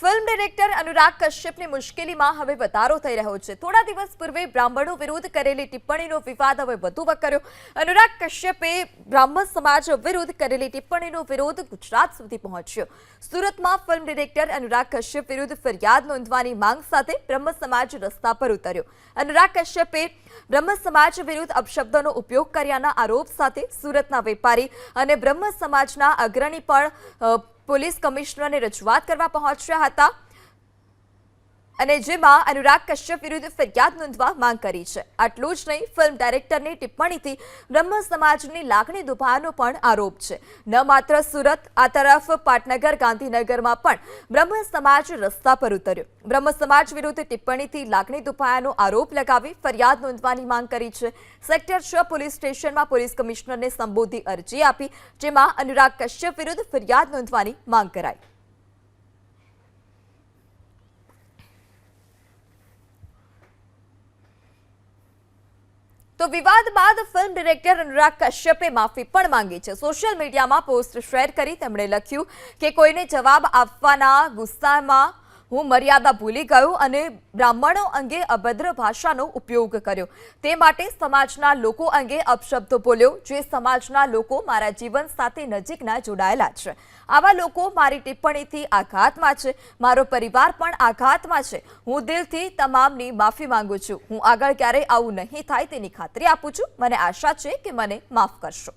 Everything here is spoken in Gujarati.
ફિલ્મ ડિરેક્ટર અનુરાગ કશ્યપની મુશ્કેલીમાં હવે વધારો થઈ રહ્યો છે. થોડા દિવસ પૂર્વે બ્રાહ્મણો વિરુદ્ધ કરેલી ટિપ્પણીનો વિવાદ હવે વધુ વકર્યો. અનુરાગ કશ્યપે બ્રાહ્મણ સમાજ વિરુદ્ધ કરેલી ટિપ્પણીનો વિરોધ ગુજરાત સુધી પહોંચ્યો. સુરતમાં ફિલ્મ ડિરેક્ટર અનુરાગ કશ્યપ વિરુદ્ધ ફરિયાદ નોંધવાની માંગ સાથે બ્રહ્મ સમાજ રસ્તા પર ઉતર્યો. અનુરાગ કશ્યપે બ્રહ્મ સમાજ વિરુદ્ધ અપશબ્દોનો ઉપયોગ કર્યાના આરોપ સાથે સુરતના વેપારી અને બ્રહ્મ સમાજના અગ્રણી પણ પોલીસ કમિશનરને રજૂઆત કરવા પહોંચ્યા હતા. અને જેમાં અનુરાગ કશ્યપ વિરુદ્ધ ફરિયાદ નોંધવા માંગ કરી છે. આટલું જ નહીં, ફિલ્મ ડાયરેક્ટરની ટિપ્પણીથી બ્રહ્મ સમાજની લાગણી દુભાવાનો પણ આરોપ છે. ન માત્ર સુરત, આ તરફ પાટનગર, ગાંધીનગરમાં પણ બ્રહ્મ સમાજ રસ્તા પર ઉતર્યો. બ્રહ્મ સમાજ વિરુદ્ધ ટિપ્પણીથી લાગણી દુભાયાનો આરોપ લગાવી ફરિયાદ નોંધવાની માંગ કરી છે. સેક્ટર છ પોલીસ સ્ટેશનમાં પોલીસ કમિશનરને સંબોધી અરજી આપી, જેમાં અનુરાગ કશ્યપ વિરુદ્ધ ફરિયાદ નોંધવાની માંગ કરાઈ. તો વિવાદ બાદ ફિલ્મ ડિરેક્ટર અનુરાગ કશ્યપે માફી પણ માંગી છે. સોશિયલ મીડિયામાં પોસ્ટ શેર કરી તેમણે લખ્યું કે કોઈને જવાબ આપવાના ગુસ્સામાં હું મર્યાદા ભૂલી ગયો અને બ્રાહ્મણો અંગે અભદ્ર ભાષાનો ઉપયોગ કર્યો. તે માટે સમાજના લોકો અંગે અપશબ્દો બોલ્યો, જે સમાજના લોકો મારા જીવન સાથે નજીકના જોડાયેલા છે. આવા લોકો મારી ટિપ્પણીથી આઘાતમાં છે, મારો પરિવાર પણ આઘાતમાં છે. હું દિલથી તમામની માફી માંગુ છું. હું આગળ ક્યારેય આવું નહીં થાય તેની ખાતરી આપું છું. મને આશા છે કે મને માફ કરશો.